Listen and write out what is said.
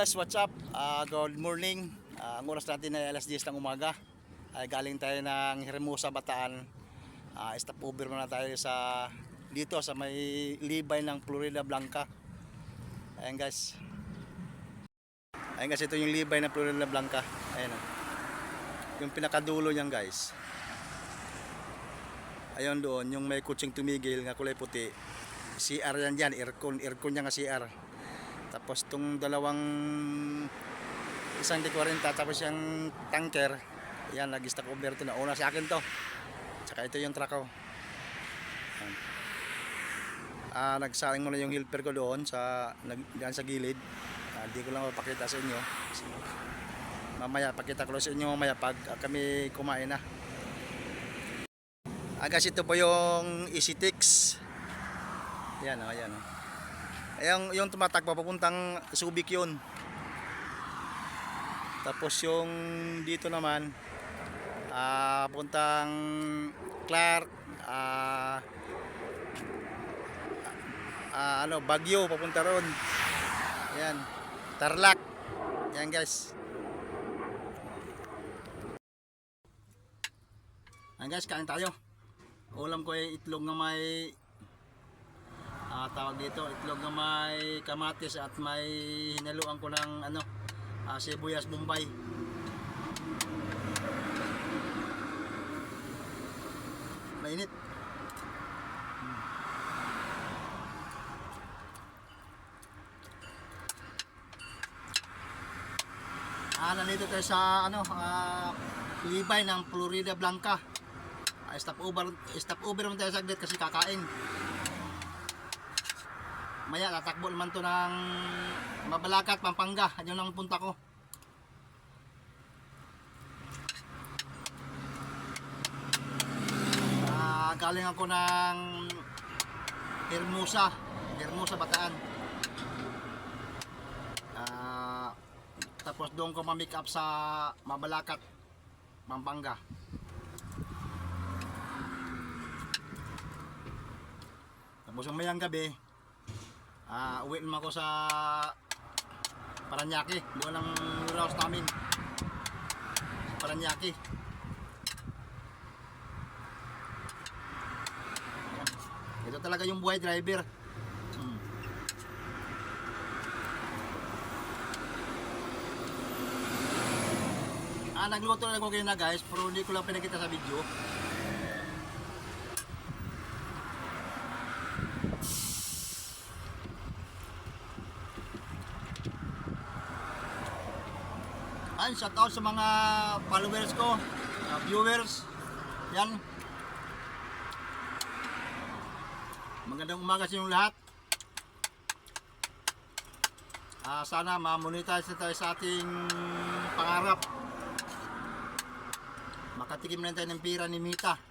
Guys, what's up? Ah, good morning. Ah, ang oras natin ay alas 10 ng umaga. Ay galing tayo ng Hermosa, Bataan. Ah, stop over muna tayo sa dito sa may libay ng Florida Blanca. Ayan guys. Ayan guys, ito yung libay ng Florida Blanca. Ayan oh. Yung pinakadulo niyan guys. Ayun doon, yung may kutsing tumigil nga kulay puti. CR yan dyan, aircon, aircon niya nga CR. Tapos tong dalawang isang D40 tapos yung tanker, yan nag-stock over to na. Una sa akin to. Tsaka ito yung truck ko. Ah, nagsaling muna yung helper ko doon sa nag, diyan sa gilid. Ah, Hindi ko lang mapakita sa inyo. Mamaya pakita ko sa inyo mamaya pag ah, kami kumain na. Agas ito po yung EasyTix. Yan oh, yan oh. Yung, yung tumatakbo papuntang Subic yun. Tapos yung dito naman ah puntang Clark ah ah, ano Bagyo papunta ron. Yan. Tarlac. Yan guys. Yan guys, kain tayo. Ulam ko ay itlog na may tawag dito itlog na may kamatis at may hinaluan ko ng ano ah, sibuyas bombay mainit Hmm. Ah, nandito tayo sa ano, ah, libay ng Florida Blanca. Ah, stop over, stop over naman tayo saglit kasi kakain. Maya, tatakbo naman to ng Mabalacat, Pampanga. Yun ang punta ko. Ah, galing ako ng Hermosa. Hermosa, Bataan. Ah, tapos doon ko ma-make up sa Mabalacat, Pampanga. Tapos umayang gabi, Ah, uwi naman ako sa Paranaque. Doon ang house namin. Paranaque. Ito talaga yung buhay driver. Hmm. Ah, nagluto na ako na guys, pero hindi ko lang pinakita sa video. Ayun, shout out sa mga followers ko, uh, viewers. Yan. Magandang umaga sa inyong lahat. Ah, sana ma-monetize tayo sa ating pangarap. Makatikim na tayo ng pira ni Mita.